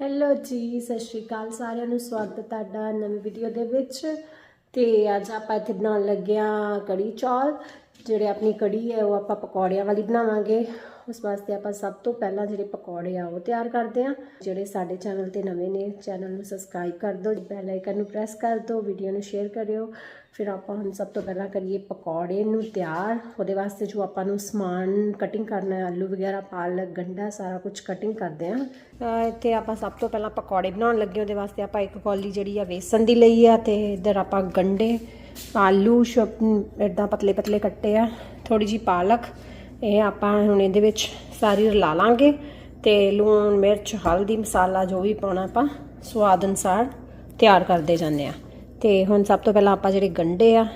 Hello ਜੀ, ਸਤਿ ਸ਼੍ਰੀ ਅਕਾਲ ਸਾਰਿਆਂ ਨੂੰ। ਸਵਾਗਤ ਹੈ ਤੁਹਾਡਾ ਨਵੀਂ ਵੀਡੀਓ ਦੇ ਵਿੱਚ। ਤੇ ਅੱਜ ਆਪਾਂ ਇੱਥੇ ਬਣਾਉਣ ਲੱਗੇ ਆ ਕੜੀ ਚੌਲ। ਜਿਹੜੇ ਆਪਣੀ ਕੜੀ ਹੈ, ਉਹ ਆਪਾਂ ਪਕੌੜਿਆਂ ਵਾਲੀ ਬਣਾਵਾਂਗੇ। ਉਸ ਵਾਸਤੇ ਆਪਾਂ ਸਭ ਤੋਂ ਪਹਿਲਾਂ ਜਿਹੜੇ ਪਕੌੜੇ ਆ, ਉਹ ਤਿਆਰ ਕਰਦੇ ਆ ਜਿਹੜੇ ਸਾਡੇ ਚੈਨਲ ਤੇ ਨਵੇਂ ਨੇ ਚੈਨਲ ਨੂੰ ਸਬਸਕ੍ਰਾਈਬ ਕਰ ਦਿਓ। ਬੈਲ ਆਈਕਨ ਨੂੰ ਪ੍ਰੈਸ ਕਰ ਦਿਓ ਵੀਡੀਓ ਨੂੰ ਸ਼ੇਅਰ ਕਰਿਓ। ਫਿਰ ਆਪਾਂ ਹੁਣ ਸਭ ਤੋਂ ਪਹਿਲਾਂ ਕਰੀਏ ਪਕੌੜੇ ਨੂੰ ਤਿਆਰ। ਉਹਦੇ ਵਾਸਤੇ ਜੋ ਆਪਾਂ ਨੂੰ ਸਮਾਨ ਕਟਿੰਗ ਕਰਨਾ ਹੈ, ਆਲੂ ਵਗੈਰਾ, ਪਾਲਕ, ਗੰਡਾ, ਸਾਰਾ ਕੁਝ ਕਟਿੰਗ ਕਰਦੇ ਆ ਅਹ ਇੱਥੇ ਆਪਾਂ ਸਭ ਤੋਂ ਪਹਿਲਾਂ ਪਕੌੜੇ ਬਣਾਉਣ ਲੱਗੇ ਉਹਦੇ ਵਾਸਤੇ ਆਪਾਂ ਇੱਕ ਕੌਲੀ ਜਿਹੜੀ ਆ ਵੇਸਣ ਦੀ ਲਈ ਆ ਤੇ ਇੱਧਰ ਆਪਾਂ ਗੰਡੇ, ਆਲੂ ਇਦਾਂ ਪਤਲੇ ਪਤਲੇ ਕੱਟੇ ਆ। ਥੋੜੀ ਜੀ ਪਾਲਕ, ਇਹ ਆਪਾਂ ਹੁਣ ਇਹਦੇ ਵਿੱਚ ਸਾਰੀ ਰਲਾ ਲਾਂਗੇ ਤੇ ਲੂਣ, ਮਿਰਚ, ਹਲਦੀ, ਮਸਾਲਾ ਜੋ ਵੀ ਪਾਉਣਾ ਆਪਾਂ, ਸਵਾਦ ਅਨੁਸਾਰ ਤਿਆਰ ਕਰਦੇ ਜਾਂਦੇ ਆ ਤੇ ਹੁਣ ਸਭ ਤੋਂ ਪਹਿਲਾਂ ਆਪਾਂ ਜਿਹੜੇ ਗੰਡੇ ਆ,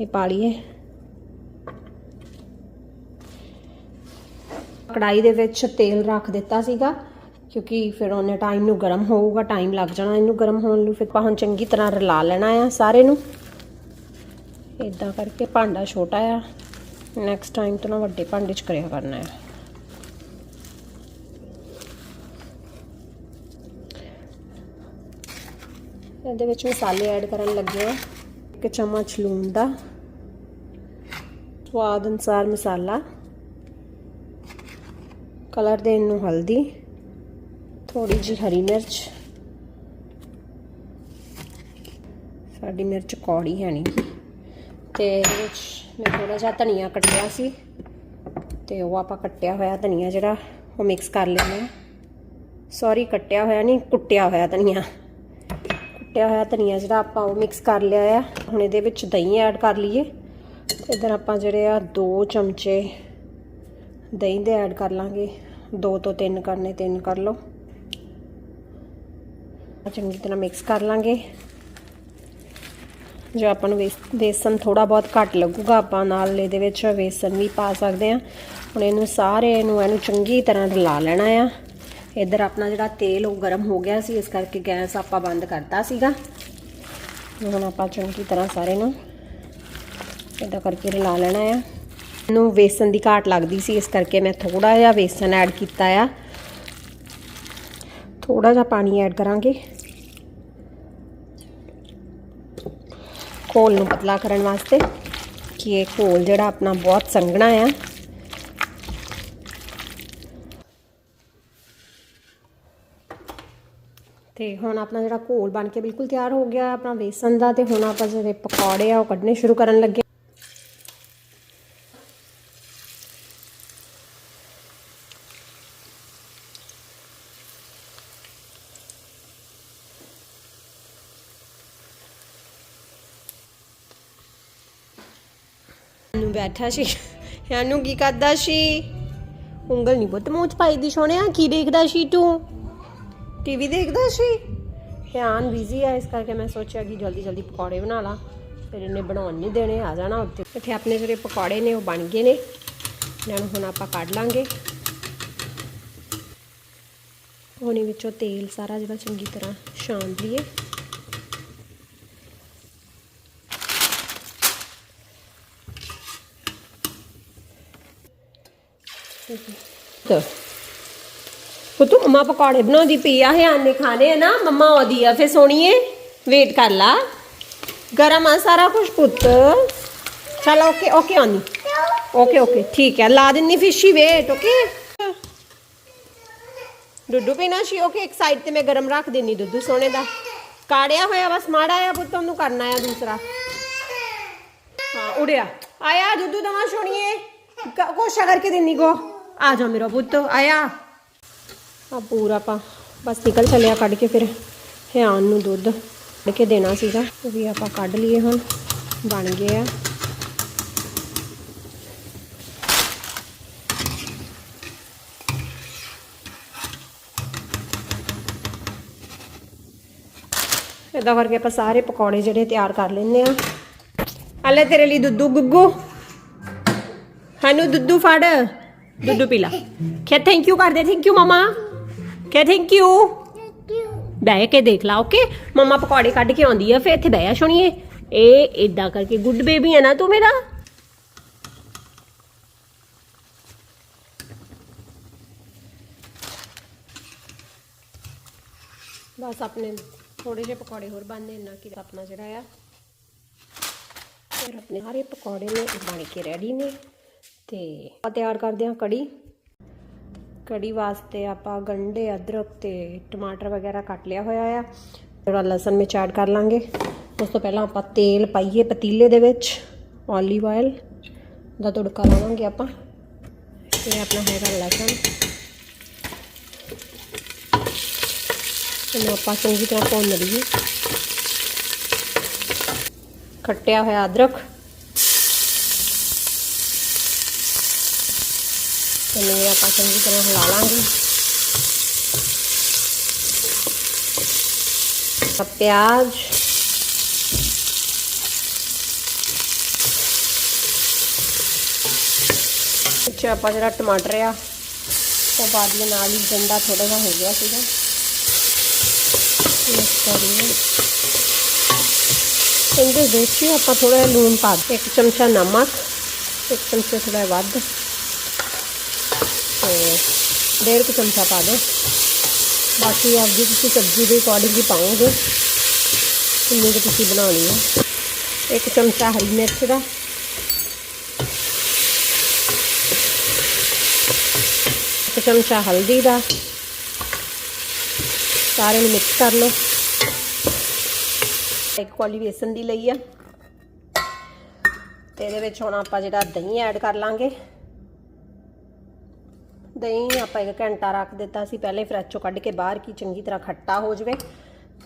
ਇਹ ਪਾ ਲਈਏ। ਕੜਾਈ ਦੇ ਵਿੱਚ ਤੇਲ ਰੱਖ ਦਿੱਤਾ ਸੀਗਾ, ਕਿਉਂਕਿ ਫਿਰ ਉਹਨੇ ਟਾਈਮ ਨੂੰ ਗਰਮ ਹੋਊਗਾ ਟਾਈਮ ਲੱਗ ਜਾਣਾ ਇਹਨੂੰ ਗਰਮ ਹੋਣ ਨੂੰ। ਫਿਰ ਆਪਾਂ ਹੁਣ ਚੰਗੀ ਤਰ੍ਹਾਂ ਰਲਾ ਲੈਣਾ ਆ ਸਾਰੇ ਨੂੰ। ਇਦਾਂ ਕਰਕੇ ਭਾਂਡਾ ਛੋਟਾ ਆ। ਨੈਕਸਟ ਟਾਈਮ ਤੋਂ ਨਾ ਵੱਡੇ ਭਾਂਡੇ 'ਚ ਕਰਿਆ ਕਰਨਾ ਆ। ਇਹਦੇ ਵਿੱਚ ਮਸਾਲੇ ਐਡ ਕਰਨ ਲੱਗੇ ਆ ਇੱਕ ਚਮਚ ਲੂਣ ਦਾ ਸਵਾਦ ਅਨੁਸਾਰ ਮਸਾਲਾ। ਕਲਰ ਦੇਣ ਨੂੰ ਹਲਦੀ ਥੋੜੀ ਜਿਹੀ ਹਰੀ ਮਿਰਚ। ਸਾਡੀ ਮਿਰਚ ਕੌੜੀ ਹੈ ਨਹੀਂ ਤੇ ਇਹਦੇ ਵਿੱਚ ਮੈਂ ਥੋੜਾ ਜਿਹਾ ਧਨੀਆ ਕੱਟਿਆ ਸੀ। ਤੇ ਉਹ ਆਪਾਂ ਕੱਟਿਆ ਹੋਇਆ ਧਨੀਆ ਜਿਹੜਾ ਉਹ ਮਿਕਸ ਕਰ ਲੈਣਾ ਹੈ। ਸੌਰੀ ਕੱਟਿਆ ਹੋਇਆ ਨਹੀਂ, ਕੁੱਟਿਆ ਹੋਇਆ ਧਨੀਆ। ਕੱਟਿਆ ਹੋਇਆ ਧਨੀਆ ਜਿਹੜਾ ਆਪਾਂ ਉਹ ਮਿਕਸ ਕਰ ਲਿਆ ਆ। ਹੁਣ ਇਹਦੇ ਵਿੱਚ ਦਹੀਂ ਐਡ ਕਰ ਲਈਏ। ਇਧਰ ਆਪਾਂ ਜਿਹੜੇ ਆ 2 ਚਮਚੇ ਦਹੀਂ ਦੇ ਐਡ ਕਰ ਲਾਂਗੇ। 2 ਤੋਂ 3 ਕਰਨੇ 3 ਕਰ ਲਓ। ਚੰਗੀ ਤਰ੍ਹਾਂ ਮਿਕਸ ਕਰ ਲਾਂਗੇ। ਜੋ ਆਪਾਂ ਨੂੰ ਵੇਸਨ ਥੋੜਾ ਬਹੁਤ ਘੱਟ ਲੱਗੂਗਾ, ਆਪਾਂ ਨਾਲ ਇਹਦੇ ਵਿੱਚ ਵੇਸਨ ਵੀ ਪਾ ਸਕਦੇ ਆ ਹੁਣ ਇਹਨੂੰ ਸਾਰੇ ਨੂੰ ਇਹਨੂੰ ਚੰਗੀ ਤਰ੍ਹਾਂ ਰਲਾ ਲੈਣਾ ਆ। ਇੱਧਰ ਆਪਣਾ ਜਿਹੜਾ ਤੇਲ ਉਹ ਗਰਮ ਹੋ ਗਿਆ ਸੀ, ਇਸ ਕਰਕੇ ਗੈਸ ਆਪਾਂ ਬੰਦ ਕਰਤਾ ਸੀਗਾ। ਹੁਣ ਆਪਾਂ ਚੰਗੀ ਤਰ੍ਹਾਂ ਸਾਰੇ ਨੂੰ ਇਦਾਂ ਕਰਕੇ ਰਲਾ ਲੈਣਾ ਆ। ਨੂੰ ਵੇਸਨ ਦੀ ਘਾਟ ਲੱਗਦੀ ਸੀ, ਇਸ ਕਰਕੇ ਮੈਂ ਥੋੜਾ ਜਿਹਾ ਵੇਸਨ ਐਡ ਕੀਤਾ ਆ। ਥੋੜਾ ਜਿਹਾ ਪਾਣੀ ਐਡ ਕਰਾਂਗੇ। ਘੋਲ ਨੂੰ ਪਤਲਾ ਕਰਨ ਵਾਸਤੇ ਕਿ ਇਹ ਘੋਲ ਜਿਹੜਾ ਆਪਣਾ ਬਹੁਤ ਸੰਘਣਾ ਆ। ਤੇ ਹੁਣ ਆਪਣਾ ਜਿਹੜਾ ਘੋਲ ਬਣ ਕੇ ਬਿਲਕੁਲ ਤਿਆਰ ਹੋ ਗਿਆ, ਆਪਣਾ ਵੇਸਣ ਦਾ ਤੇ ਹੁਣ ਆਪਾਂ ਜਿਹੜੇ ਪਕੌੜੇ ਆ ਉਹ ਕੱਢਣੇ ਸ਼ੁਰੂ ਕਰਨ ਲੱਗੇ। ਨੂੰ ਬੈਠਾ ਸੀ ਇਹਨੂੰ ਕੀ ਕਰਦਾ ਸੀ? ਉਂਗਲ ਨਹੀਂ ਪੁੱਤ ਮੂੰਹ ਚ ਪਾਈ ਦੀ ਸੋਹਣਿਆ, ਕੀ ਦੇਖਦਾ ਸੀ ਤੂੰ? ਟੀਵੀ ਦੇਖਦਾ ਸੀ। ਧਿਆਨ ਬਿਜ਼ੀ ਆ, ਇਸ ਕਰਕੇ ਮੈਂ ਸੋਚਿਆ ਕਿ ਜਲਦੀ ਜਲਦੀ ਪਕੌੜੇ ਬਣਾ ਲਾਂ। ਫਿਰ ਇਹਨੇ ਬਣਾਉਣ ਨਹੀਂ ਦੇਣੇ, ਆ ਜਾਣਾ ਉੱਤੇ ਇੱਥੇ ਆਪਣੇ ਜਿਹੜੇ ਪਕੌੜੇ ਨੇ, ਉਹ ਬਣ ਗਏ ਨੇ। ਇਹਨਾਂ ਨੂੰ ਹੁਣ ਆਪਾਂ ਕੱਢ ਲਾਂਗੇ। ਉਹਨੇ ਵਿੱਚੋਂ ਤੇਲ ਸਾਰਾ ਜਿਹੜਾ ਚੰਗੀ ਤਰ੍ਹਾਂ ਛਾਣ ਲਈਏ। ਪੁੱਤੂ ਮਮਾ ਪਕੌੜੇ ਬਣਾਉਂਦੀ ਪਈ ਆ ਹਿਆਨ ਖਾਣੇ ਆ ਨਾ, ਮਮਾ ਆਉਦੀ ਆ। ਫੇ ਸੋਣੀਏ ਵੇਟ ਕਰ ਲਾ। ਗਰਮ ਆ ਸਾਰਾ ਕੁਝ ਪੁੱਤ। ਚਲ ਓਕੇ ਓਕੇ ਆਨੀ ਓਕੇ ਓਕੇ ਠੀਕ ਹੈ ਲਾ ਦਿੰਨੀ ਫਿਸ਼ੀ ਵੇਟ ਓਕੇ ਦੁੱਧੂ ਪੀਣਾ ਸੀ ਓਕੇ ਇੱਕ ਸਾਈਡ ਤੇ ਮੈਂ ਗਰਮ ਰੱਖ ਦਿੰਨੀ ਦੁੱਧੂ ਸੋਨੇ ਦਾ। ਕਾੜਿਆ ਹੋਇਆ ਬਸ, ਮਾੜਾ ਆ ਪੁੱਤ, ਉਹਨੂੰ ਕਰਨਾ ਆ ਦੂਸਰਾ। ਹਾਂ, ਉੜਿਆ। ਆਇਆ ਦੁੱਧੂ ਦਵਾ ਸੋਣੀਏ ਕੋਸ਼ਾ ਕਰਕੇ ਦਿੰਨੀ ਕੋ ਆ ਜਾ ਮੇਰਾ ਪੁੱਤ, ਆਇਆ। ਆ ਪੂਰਾ ਆਪਾਂ ਬਸ ਨਿਕਲ ਚੱਲਿਆ ਕੱਢ ਕੇ ਫਿਰ ਹਿਆਨ ਨੂੰ ਦੁੱਧ ਕੱਢ ਕੇ ਦੇਣਾ ਸੀਗਾ। ਉਹ ਵੀ ਆਪਾਂ ਕੱਢ ਲਈਏ ਹੁਣ। ਬਣ ਗਏ ਆ। ਇਦਾਂ ਕਰਕੇ ਆਪਾਂ ਸਾਰੇ ਪਕੌੜੇ ਜਿਹੜੇ ਤਿਆਰ ਕਰ ਲੈਂਦੇ ਆ। ਹਲੇ ਤੇਰੇ ਲਈ ਦੁੱਧੂ ਗੁੱਗੂ। ਹਾਨੂੰ ਦੁੱਧੂ ਫੜ। ਦੁੱਧੂ ਪੀ ਲਾ। ਕਿ ਥੈਂਕ ਯੂ ਕਰਦੇ ਥੈਂਕ ਯੂ ਮਮਾ। ਕਿ ਥੈਂਕ ਯੂ ਬਹਿ ਕੇ ਦੇਖ ਲਾ ਓਕੇ ਮਮਾ ਪਕੌੜੇ ਕੱਢ ਕੇ ਆਉਂਦੀ ਆ ਫੇ ਇੱਥੇ ਬਹਿ ਸੁਣੀਏ। ਇਹ ਇਦਾਂ ਕਰਕੇ ਗੁੱਡ ਬੇਬੀ ਹੈ ਨਾ ਤੂੰ ਮੇਰਾ? ਬਸ ਆਪਣੇ ਥੋੜੇ ਜਿਹੇ ਪਕੌੜੇ ਹੋਰ ਬਣਨੇ ਨਾ ਕਿ ਆਪਣਾ ਜਿਹੜਾ ਆ। ਫਿਰ ਆਪਣੇ ਸਾਰੇ ਪਕੌੜੇ ਨੇ ਬਣ ਕੇ ਰੈਡੀ ਨੇ ਤੇ ਆਪਾਂ ਤਿਆਰ ਕਰਦੇ ਹਾਂ ਕੜੀ। ਕੜੀ ਵਾਸਤੇ ਆਪਾਂ ਗੰਢੇ ਅਦਰਕ ਤੇ ਟਮਾਟਰ ਵਗੈਰਾ ਕੱਟ ਲਿਆ ਹੋਇਆ ਆ। ਜਿਹੜਾ ਲਸਣ ਵਿੱਚ ਐਡ ਕਰ ਲਾਂਗੇ। ਉਸ ਤੋਂ ਪਹਿਲਾਂ ਆਪਾਂ ਤੇਲ ਪਾਈਏ ਪਤੀਲੇ ਦੇ ਵਿੱਚ ਓਲੀਵ ਆਇਲ ਦਾ ਤੜਕਾ ਲਾਵਾਂਗੇ ਆਪਾਂ। ਇਹ ਆਪਣਾ ਹੈਗਾ ਲਸਣ। ਇਹਨੂੰ ਆਪਾਂ ਚੰਗੀ ਤਰ੍ਹਾਂ ਭੁੰਨ ਲਈਏ। ਕੱਟਿਆ ਹੋਇਆ ਅਦਰਕ। ਇਹਨੂੰ ਵੀ ਆਪਾਂ ਚੰਗੀ ਤਰ੍ਹਾਂ ਹਿਲਾ ਲਾਂਗੇ ਆ ਪਿਆਜ਼ ਵਿੱਚ ਆਪਾਂ ਜਿਹੜਾ ਟਮਾਟਰ ਆ ਉਹ ਪਾ ਦਈਏ ਨਾਲ ਹੀ ਗੰਡਾ ਥੋੜਾ ਜਿਹਾ ਹੋ ਗਿਆ ਸੀਗਾ ਮਿਕਸ ਕਰੀਏ ਇਹਦੇ ਵਿੱਚ ਹੀ ਆਪਾਂ ਥੋੜਾ ਜਿਹਾ ਲੂਣ ਪਾ ਦਿਓ ਇੱਕ ਚਮਚਾ ਨਮਕ ਇੱਕ ਚਮਚਾ ਥੋੜਾ ਜਿਹਾ ਵੱਧ ਤੇ ਡੇਢ ਕੁ ਚਮਚਾ ਪਾ ਦਿਓ। ਬਾਕੀ ਆਪਦੀ ਤੁਸੀਂ ਸਬਜ਼ੀ ਦੇ ਅਕੋਰਡਿੰਗ ਹੀ ਪਾਓਗੇ। ਕਿੰਨੀ ਕੁ ਤੁਸੀਂ ਬਣਾਉਣੀ ਹੈ ਇੱਕ ਚਮਚਾ ਹਰੀ ਮਿਰਚ ਦਾ। ਇੱਕ ਚਮਚਾ ਹਲਦੀ ਦਾ। ਸਾਰੇ ਨੂੰ ਮਿਕਸ ਕਰ ਲਓ। ਇੱਕ ਕੌਲੀ ਵੇਸਣ ਦੀ ਲਈ ਆ। ਤੇ ਇਹਦੇ ਵਿੱਚ ਹੁਣ ਆਪਾਂ ਜਿਹੜਾ ਦਹੀਂ ਐਡ ਕਰ ਲਾਂਗੇ। ਦਹੀਂ ਆਪਾਂ ਇੱਕ ਘੰਟਾ ਰੱਖ ਦਿੱਤਾ ਸੀ, ਪਹਿਲੇ ਫਰਿੱਜ ਚੋਂ ਕੱਢ ਕੇ ਬਾਹਰ ਕੀ ਚੰਗੀ ਤਰ੍ਹਾਂ ਖੱਟਾ ਹੋ ਜਾਵੇ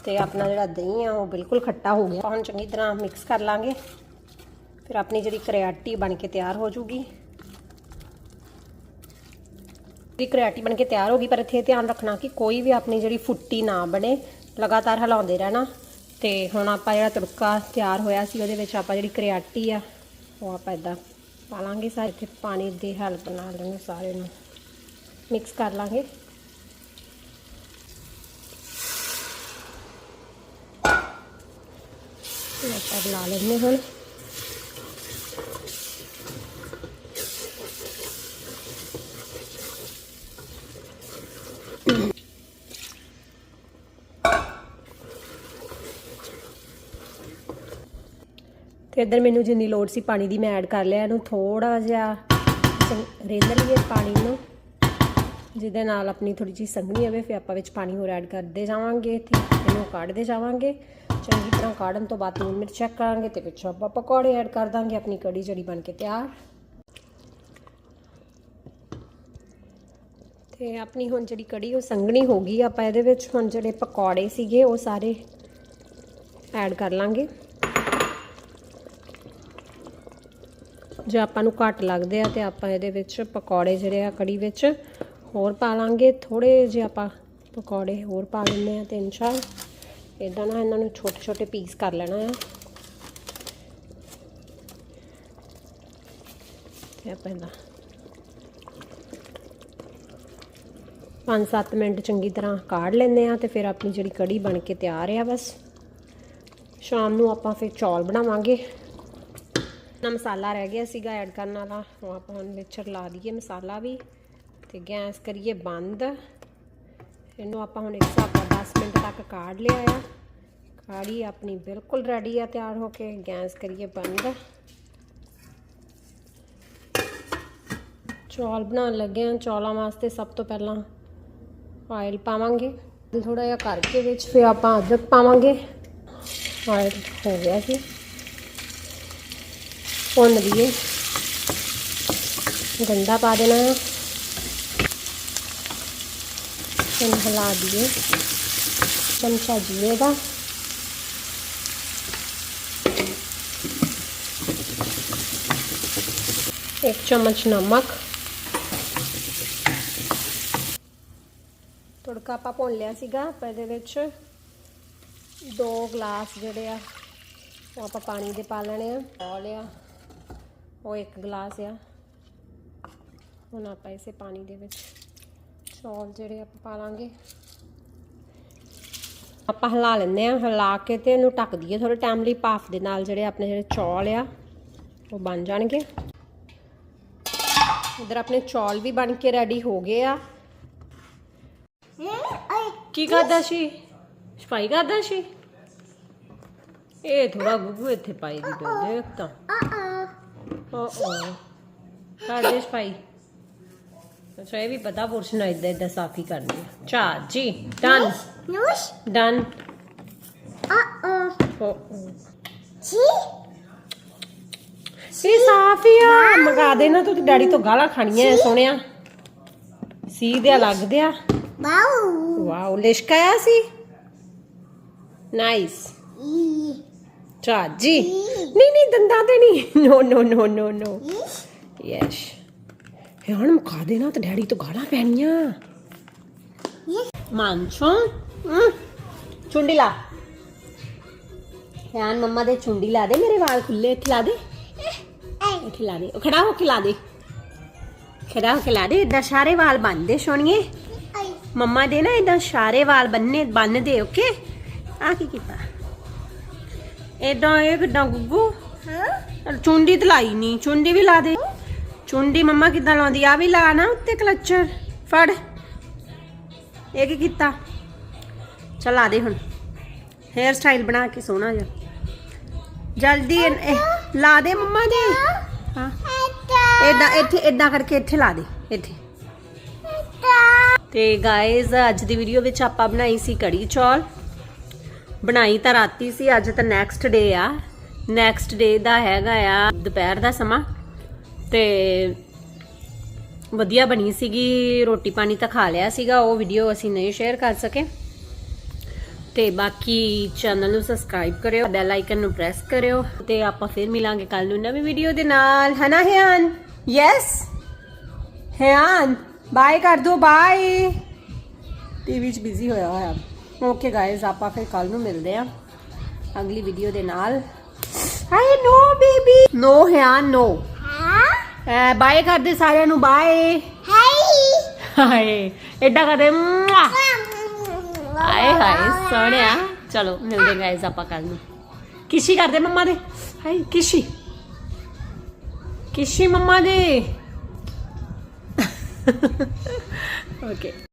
ਤੇ ਆਪਣਾ ਜਿਹੜਾ ਦਹੀਂ ਆ, ਉਹ ਬਿਲਕੁਲ ਖੱਟਾ ਹੋ ਗਿਆ। ਹੁਣ ਚੰਗੀ ਤਰ੍ਹਾਂ ਮਿਕਸ ਕਰ ਲਾਂਗੇ। ਫਿਰ ਆਪਣੀ ਜਿਹੜੀ ਕਰਿਆਟੀ ਬਣ ਕੇ ਤਿਆਰ ਹੋ ਜੂਗੀ। ਦੀ ਕਰਿਆਟੀ ਬਣ ਕੇ ਤਿਆਰ ਹੋ ਗਈ, ਪਰ ਇੱਥੇ ਧਿਆਨ ਰੱਖਣਾ ਕਿ ਕੋਈ ਵੀ ਆਪਣੀ ਜਿਹੜੀ ਫੁੱਟੀ ਨਾ ਬਣੇ, ਲਗਾਤਾਰ ਹਿਲਾਉਂਦੇ ਰਹਿਣਾ। ਤੇ ਹੁਣ ਆਪਾਂ ਜਿਹੜਾ ਤੜਕਾ ਤਿਆਰ ਹੋਇਆ ਸੀ, ਉਹਦੇ ਵਿੱਚ ਆਪਾਂ ਜਿਹੜੀ ਕਰਿਆਟੀ ਆ, ਉਹ ਆਪਾਂ ਇਦਾਂ ਪਾ ਲਾਂਗੇ ਸਾਰੇ। ਇੱਥੇ ਪਾਣੀ ਦੀ ਹੈਲਪ ਨਾਲ ਇਹਨੂੰ ਸਾਰੇ ਨੂੰ। ਮਿਕਸ ਕਰ ਲਾਂਗੇ। ਆਪਾਂ ਲਾ ਲੈਂਦੇ ਹੁਣ। ਤੇ ਇੱਧਰ ਮੈਨੂੰ ਜਿੰਨੀ ਲੋੜ ਸੀ ਪਾਣੀ ਦੀ ਮੈਂ ਐਡ ਕਰ ਲਿਆ, ਇਹਨੂੰ ਥੋੜਾ ਜਿਹਾ ਚੰ- ਲਈਏ ਪਾਣੀ ਨੂੰ। ਜਿਹਦੇ ਨਾਲ ਆਪਣੀ ਥੋੜੀ ਜਿਹੀ ਸੰਘਣੀ ਆਵੇ, ਫਿਰ ਆਪਾਂ ਵਿੱਚ ਪਾਣੀ ਹੋਰ ਐਡ ਕਰਦੇ ਜਾਵਾਂਗੇ ਤੇ ਇਹਨੂੰ ਕੱਢਦੇ ਜਾਵਾਂਗੇ। ਚੰਗੀ ਤਰ੍ਹਾਂ ਕਾੜਨ ਤੋਂ ਬਾਅਦ ਲੂਣ ਮਿਰਚ ਚੈੱਕ ਕਰਾਂਗੇ ਤੇ ਵਿੱਚ ਆਪਾਂ ਪਕੌੜੇ ਐਡ ਕਰ ਦਾਂਗੇ, ਆਪਣੀ ਕੜੀ ਜਿਹੜੀ ਬਣ ਕੇ ਤਿਆਰ। ਤੇ ਆਪਣੀ ਹੁਣ ਜਿਹੜੀ ਕੜੀ, ਉਹ ਸੰਘਣੀ ਹੋ ਗਈ। ਆਪਾਂ ਇਹਦੇ ਵਿੱਚ ਹੁਣ ਜਿਹੜੇ ਪਕੌੜੇ ਸੀਗੇ, ਉਹ ਸਾਰੇ ਐਡ ਕਰ ਲਾਂਗੇ। ਜੇ ਆਪਾਂ ਨੂੰ ਘੱਟ ਲੱਗਦੇ ਆ, ਤੇ ਆਪਾਂ ਇਹਦੇ ਵਿੱਚ ਪਕੌੜੇ ਜਿਹੜੇ ਆ ਕੜੀ ਵਿੱਚ ਹੋਰ ਪਾ ਲਾਂਗੇ ਥੋੜੇ ਜਿਹੇ ਆਪਾਂ ਪਕੌੜੇ ਹੋਰ ਪਾ ਲੈਂਦੇ ਆ ਤਿੰਨ ਚਾਰ। ਇਦਾਂ ਨਾ ਇਹਨਾਂ ਨੂੰ ਛੋਟੇ ਛੋਟੇ ਪੀਸ ਕਰ ਲੈਣਾ ਆ। ਤੇ ਆਪਾਂ ਇਹਦਾ 5-7 ਮਿੰਟ ਚੰਗੀ ਤਰ੍ਹਾਂ ਕਾੜ ਲੈਂਦੇ ਆ ਤੇ ਫਿਰ ਆਪਣੀ ਜਿਹੜੀ ਕੜੀ ਬਣ ਕੇ ਤਿਆਰ ਆ ਬਸ। ਸ਼ਾਮ ਨੂੰ ਆਪਾਂ ਫਿਰ ਚੌਲ ਬਣਾਵਾਂਗੇ। ਨਾ ਮਸਾਲਾ ਰਹਿ ਗਿਆ ਸੀਗਾ ਐਡ ਕਰਨ ਵਾਲਾ ਉਹ ਆਪਾਂ ਹੁਣ ਵਿੱਚ ਲਾ ਦਈਏ ਮਸਾਲਾ ਵੀ। ਤੇ ਗੈਸ ਕਰੀਏ ਬੰਦ। ਇਹਨੂੰ ਆਪਾਂ ਹੁਣ ਇੱਕ ਹਿਸਾਬ ਨਾਲ 10 ਮਿੰਟ ਤੱਕ ਕਾੜ ਲਿਆ ਆ। ਕਾੜੀ ਆਪਣੀ ਬਿਲਕੁਲ ਰੈਡੀ ਆ, ਤਿਆਰ ਹੋ ਕੇ ਗੈਸ ਕਰੀਏ ਬੰਦ। ਚੌਲ ਬਣਾਉਣ ਲੱਗੇ ਆ ਚੌਲਾਂ ਵਾਸਤੇ ਸਭ ਤੋਂ ਪਹਿਲਾਂ ਆਇਲ ਪਾਵਾਂਗੇ। ਥੋੜਾ ਜਿਹਾ ਕਰਕੇ ਵਿੱਚ, ਫਿਰ ਆਪਾਂ ਅਦਰਕ ਪਾਵਾਂਗੇ। ਆਇਲ ਹੋ ਗਿਆ ਸੀ ਭੁੰਨ ਲਈਏ। ਗੰਡਾ ਪਾ ਦੇਣਾ ਹੈ ਇਹਨੂੰ ਹਿਲਾ ਦਈਏ। ਚਮਚਾ ਜੀਰੇ ਦਾ ਇੱਕ ਚਮਚ ਨਮਕ। ਤੜਕਾ ਆਪਾਂ ਭੁੰਨ ਲਿਆ ਸੀਗਾ ਆਪਾਂ ਇਹਦੇ ਵਿੱਚ ਦੋ ਗਲਾਸ ਜਿਹੜੇ ਆ, ਉਹ ਆਪਾਂ ਪਾਣੀ ਦੇ ਪਾ ਲੈਣੇ ਆ। ਚੌਲ ਲਿਆ ਉਹ ਇੱਕ ਗਲਾਸ ਆ। ਹੁਣ ਆਪਾਂ ਇਸੇ ਪਾਣੀ ਦੇ ਵਿੱਚ ਚੌਲ ਜਿਹੜੇ ਆਪਾਂ ਪਾ ਲਾਂਗੇ। ਆਪਾਂ ਹਿਲਾ ਲੈਂਦੇ ਆ ਹਿਲਾ ਕੇ ਤੇ ਇਹਨੂੰ ਢੱਕ ਦਈਏ। ਥੋੜੇ ਟਾਈਮ ਲਈ ਭਾਫ ਦੇ ਨਾਲ ਜਿਹੜੇ ਆਪਣੇ ਜਿਹੜੇ ਚੌਲ ਆ ਉਹ ਬਣ ਜਾਣਗੇ। ਇਧਰ ਆਪਣੇ ਚੌਲ ਵੀ ਬਣ ਕੇ ਰੈਡੀ ਹੋ ਗਏ ਆ। ਕੀ ਖਾਦਾ ਸੀ? ਸਫ਼ਾਈ ਕਰਦਾ ਸੀ? ਇਹ ਥੋੜਾ ਗੁੱਗੂ ਇੱਥੇ ਪਾਈ ਦੀ ਦੋ ਦੇਖ ਤਾਂ। ਓ ਓ ਕਰਦੇ ਸਫ਼ਾਈ। ਅੱਛਾ ਇਹ ਵੀ ਪਤਾ ਪੁਰਸ਼ ਨਾ ਇਦਾਂ ਇਦਾਂ ਸਾਫੀ ਕਰਨੀ ਹੈ ਚਾ ਜੀ ਡਨ Nush. Done Uh-oh. ਓ See? ਇਹ ਸਾਫ਼ ਹੀ ਆ ਮਗਾ ਦੇਣਾ ਤੂੰ ਡੈਡੀ ਤੋਂ ਗਾਲਾਂ ਖਾਣੀਆਂ ਐ ਸੋਹਣਿਆ। ਸੀ ਦੇ ਲੱਗਦੇ ਆ Wow. ਵਾਓ ਲਿਸ਼ਕਾਇਆ ਸੀ? Nice E. ਚਾ ਜੀ। ਨਹੀਂ ਨਹੀਂ ਦੰਦਾਂ ਤੇ ਨਹੀਂ। ਨੋ ਨੋ ਨੋ ਨੋ ਨੋ ਯੈਸ ਹੁਣ ਮੁਕਾ ਦੇਣਾ ਤੇ ਡੈਡੀ ਤੋਂ ਗਾਲਾਂ ਪੈਣੀਆਂ. ਮਾਨਸੋ ਚੁੰਡੀ ਲਾ ਯਾਨ ਮੰਮਾ ਦੇ ਚੁੰਡੀ ਲਾ ਦੇ ਮੇਰੇ ਵਾਲ ਖੁੱਲੇ ਇੱਥੇ ਲਾ ਦੇ. ਇੱਥੇ ਲਾ ਦੇ ਉਹ ਖੜਾ ਹੋ ਕੇ ਲਾ ਦੇ ਖੜਾ ਹੋ ਕੇ ਲਾ ਦੇ ਇਦਾਂ ਸਾਰੇ ਵਾਲ ਬੰਨਦੇ ਸੋਣੀਏ. ਮੰਮਾ ਦੇ ਨਾ ਇਦਾਂ ਸਾਰੇ ਵਾਲ ਬੰਨੇ ਬੰਨਦੇ ਓਕੇ ਆ ਕੀ ਕੀਤਾ ਇਦਾਂ ਇਹ ਕਿਦਾਂ ਗੁੱਗੂ Huh? ਚੁੰਡੀ ਤੇ ਲਾਈ ਨਹੀਂ ਚੁੰਡੀ ਵੀ ਲਾ ਦੇ ਚੁੰਡੀ ਮੰਮਾ ਕਿਦਾਂ ਲਾਉਂਦੀ? ਆ ਵੀ ਲਾ ਨਾ ਉੱਤੇ ਕਲਚਰ। ਫੜ। ਇਹ ਕੀ ਕੀਤਾ? ਚਲ ਲਾ ਦੇ ਹੁਣ। ਹੇਅਰ ਸਟਾਈਲ ਬਣਾ ਕੇ ਸੋਹਣਾ ਜਿਹਾ। ਜਲਦੀ ਲਾ ਦੇ ਮੰਮਾ ਦੇ। ਹਾਂ। ਇਦਾਂ ਇੱਥੇ ਇਦਾਂ ਕਰਕੇ ਇੱਥੇ ਲਾ ਦੇ। ਇੱਥੇ। ਤੇ ਗਾਇਜ਼ ਅੱਜ ਦੀ ਵੀਡੀਓ ਵਿੱਚ ਆਪਾਂ ਬਣਾਈ ਸੀ ਕੜੀ ਚੌਲ। ਬਣਾਈ ਤਾਂ ਰਾਤੀ ਸੀ, ਅੱਜ ਤਾਂ ਨੈਕਸਟ ਡੇ ਆ। ਨੈਕਸਟ ਡੇ ਦਾ ਹੈਗਾ ਆ ਦੁਪਹਿਰ ਦਾ ਸਮਾਂ। ਤੇ ਵਧੀਆ ਬਣੀ ਸੀਗੀ, ਰੋਟੀ ਪਾਣੀ ਤਾਂ ਖਾ ਲਿਆ ਸੀਗਾ, ਉਹ ਵੀਡੀਓ ਅਸੀਂ ਨਹੀਂ ਸ਼ੇਅਰ ਕਰ ਸਕੇ। ਤੇ ਬਾਕੀ ਚੈਨਲ ਨੂੰ ਸਬਸਕ੍ਰਾਈਬ ਕਰਿਓ ਬੈਲ ਆਈਕਨ ਨੂੰ ਪ੍ਰੈਸ ਕਰਿਓ, ਤੇ ਆਪਾਂ ਫਿਰ ਮਿਲਾਂਗੇ ਕੱਲ ਨੂੰ ਨਵੀਂ ਵੀਡੀਓ ਦੇ ਨਾਲ। ਹਨਾ, ਹਿਆਨ? ਯੈਸ ਹਿਆਨ ਬਾਏ ਕਰ ਦੋ ਬਾਏ ਟੀਵੀ 'ਚ ਬਿਜ਼ੀ ਹੋਇਆ ਹੋਇਆ। ਓਕੇ ਗਾਇਜ਼ ਆਪਾਂ ਫਿਰ ਕੱਲ ਨੂੰ ਮਿਲਦੇ ਆ ਅਗਲੀ ਵੀਡੀਓ ਦੇ ਨਾਲ। ਹਾਏ ਨੋ ਬੇਬੀ ਨੋ ਹਿਆਨ ਨੋ ਬਾਏ ਕਰਦੇ ਸਾਰਿਆਂ ਨੂੰ, ਬਾਏ। Hey. ਹਾਏ ਐਡਾ ਕਰਦੇ, ਮੁਆ। ਹਾਏ ਹਾਏ, ਸੋਹਣਿਆ। ਚਲੋ, ਮਿਲਦੇ ਗਾਇਜ਼ ਆਪਾਂ ਕੱਲ ਨੂੰ। ਕਿਸ਼ੀ ਕਰਦੇ ਮੰਮਾ ਦੇ। ਹਾਏ, ਕਿਸ਼ੀ। ਕਿਸ਼ੀ ਮੰਮਾ ਦੇ। ਓਕੇ